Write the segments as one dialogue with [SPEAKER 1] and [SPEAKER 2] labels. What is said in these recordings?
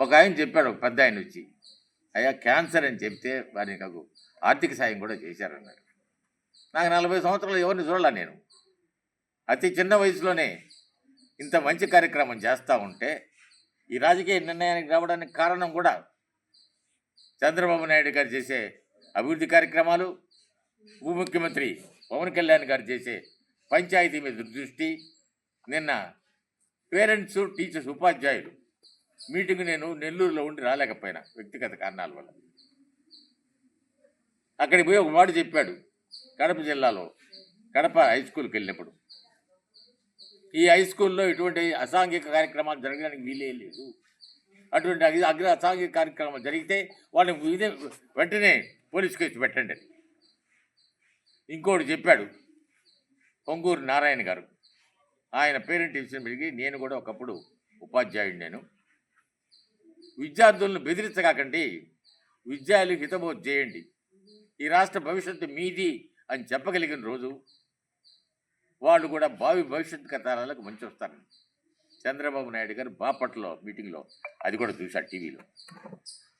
[SPEAKER 1] ఒక ఆయన చెప్పాడు ఒక పెద్ద ఆయన వచ్చి అయ్యా క్యాన్సర్ అని చెప్తే వారి నాకు ఆర్థిక సాయం కూడా చేశారన్నాడు. నాకు నలభై సంవత్సరాలు ఎవరిని చూడాల నేను. అతి చిన్న వయసులోనే ఇంత మంచి కార్యక్రమం చేస్తూ ఉంటే ఈ రాజకీయ నిర్ణయానికి రావడానికి కారణం కూడా చంద్రబాబు నాయుడు గారు చేసే అభివృద్ధి కార్యక్రమాలు ఉప ముఖ్యమంత్రి పవన్ కళ్యాణ్ గారు చేసే పంచాయతీ మీద దృష్టి నిన్న పేరెంట్స్ టీచర్స్ ఉపాధ్యాయులు మీటింగ్ నేను నెల్లూరులో ఉండి రాలేకపోయినా వ్యక్తిగత కారణాల వల్ల. అక్కడికి పోయి ఒక వాడు చెప్పాడు కడప జిల్లాలో కడప హై స్కూల్కి వెళ్ళినప్పుడు. ఈ హై స్కూల్లో ఇటువంటి అసాంఘిక కార్యక్రమాలు జరగడానికి వీలే లేదు. అటువంటి అగ్ర అసాంఘిక కార్యక్రమాలు జరిగితే వాళ్ళని ఇదే వెంటనే పోలీస్ కేసు పెట్టండి ఇంకోటి చెప్పాడు పొంగూరు నారాయణ గారు. ఆయన పేరెంట్ టీచర్ పెరిగి నేను కూడా ఒకప్పుడు ఉపాధ్యాయుడు నేను. విద్యార్థులను బెదిరించకాకండి విద్యార్థులు హితబోధ చేయండి. ఈ రాష్ట్ర భవిష్యత్తు మీది అని చెప్పగలిగిన రోజు వాళ్ళు కూడా భావి భవిష్యత్తు తరాలకు మంచి వస్తారు చంద్రబాబు నాయుడు గారు బాపట్లో మీటింగ్లో అది కూడా చూశాడు టీవీలో.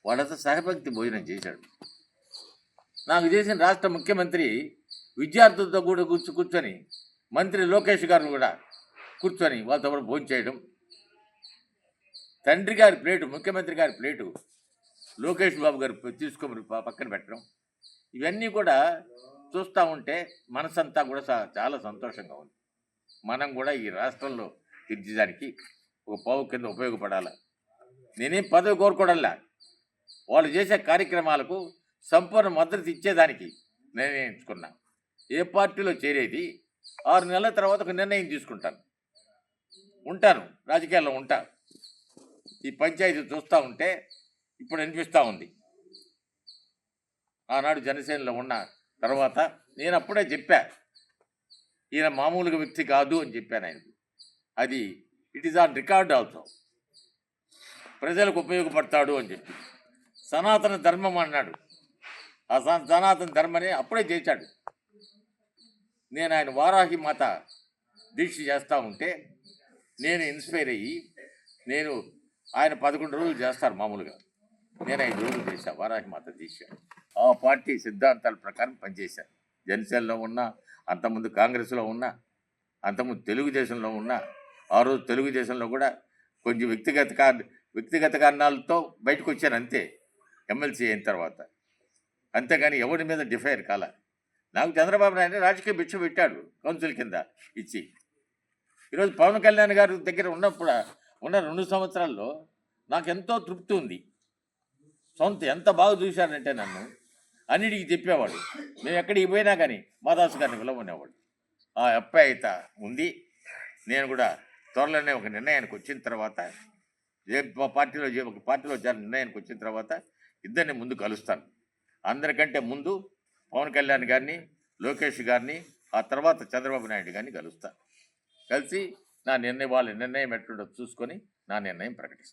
[SPEAKER 1] వాళ్ళతో సహభక్తి భోజనం చేశాడు. నాకు చేసిన రాష్ట్ర ముఖ్యమంత్రి విద్యార్థులతో కూడా కూర్చు కూర్చొని మంత్రి లోకేష్ గారు కూడా కూర్చొని వాళ్ళతో కూడా భోజనం చేయడం తండ్రి గారి ప్లేటు ముఖ్యమంత్రి గారి ప్లేటు లోకేష్ బాబు గారు తీసుకొని పక్కన పెట్టడం ఇవన్నీ కూడా చూస్తూ ఉంటే మనసంతా కూడా చాలా సంతోషంగా ఉంది. మనం కూడా ఈ రాష్ట్రంలో తీర్చడానికి ఒక పావు కింద ఉపయోగపడాలి. నేనేం పదవి కోరుకోవడంలా వాళ్ళు చేసే కార్యక్రమాలకు సంపూర్ణ మద్దతు ఇచ్చేదానికి నిర్ణయించుకున్నా. ఏ పార్టీలో చేరేది ఆరు నెలల తర్వాత ఒక నిర్ణయం తీసుకుంటాను. ఉంటాను రాజకీయాల్లో ఉంటాను ఈ పంచాయతీ చూస్తూ ఉంటే ఇప్పుడు అనిపిస్తూ ఉంది. ఆనాడు జనసేనలో ఉన్న తర్వాత నేను అప్పుడే చెప్పా ఈయన మామూలుగా వ్యక్తి కాదు అని చెప్పాను ఆయనకి. అది it is on record also ప్రజలకు ఉపయోగపడతాడు అని చెప్పి. సనాతన ధర్మం అన్నాడు. ఆ సనాతన ధర్మని అప్పుడే చేశాడు. నేను ఆయన వారాహి మాత దీక్ష చేస్తూ ఉంటే నేను ఇన్స్పైర్ అయ్యి నేను ఆయన పదకొండు రోజులు చేస్తారు మామూలుగా. నేను ఐదు రోజులు చేశాను వారాహి మాత దీక్ష ఆ పార్టీ సిద్ధాంతాల ప్రకారం పనిచేశాను జనసేనలో ఉన్నా అంతకుముందు కాంగ్రెస్లో ఉన్నా అంతకుముందు తెలుగుదేశంలో ఉన్నా ఆ రోజు తెలుగుదేశంలో కూడా కొంచెం వ్యక్తిగత కార్ వ్యక్తిగత కారణాలతో బయటకు వచ్చాను అంతే ఎమ్మెల్సీ అయిన తర్వాత. అంతేగాని ఎవరి మీద డిఫైర్ కాల. నాకు చంద్రబాబు నాయుడు రాజకీయ భిక్ష పెట్టాడు కౌన్సిల్ కింద ఇచ్చి. ఈరోజు పవన్ కళ్యాణ్ గారి దగ్గర ఉన్నప్పుడు ఉన్న రెండు సంవత్సరాల్లో నాకు ఎంతో తృప్తి ఉంది. సొంత ఎంత బాగా చూశారంటే నన్ను అన్నిటికీ చెప్పేవాడు మేము ఎక్కడికి పోయినా కానీ మాదాసు గారిని పిలవనేవాడు ఆ అప్పాయిత ఉంది. నేను కూడా త్వరలోనే ఒక నిర్ణయానికి వచ్చిన తర్వాత ఏ పార్టీలో ఒక పార్టీలో నిర్ణయానికి వచ్చిన తర్వాత ఇద్దరిని ముందు కలుస్తాను. అందరికంటే ముందు పవన్ కళ్యాణ్ గారిని లోకేష్ గారిని ఆ తర్వాత చంద్రబాబు నాయుడు గారిని కలుస్తాను. కలిసి నా నిర్ణయం వాళ్ళ నిర్ణయం ఎట్లుండో చూసుకొని నా నిర్ణయం ప్రకటిస్తాను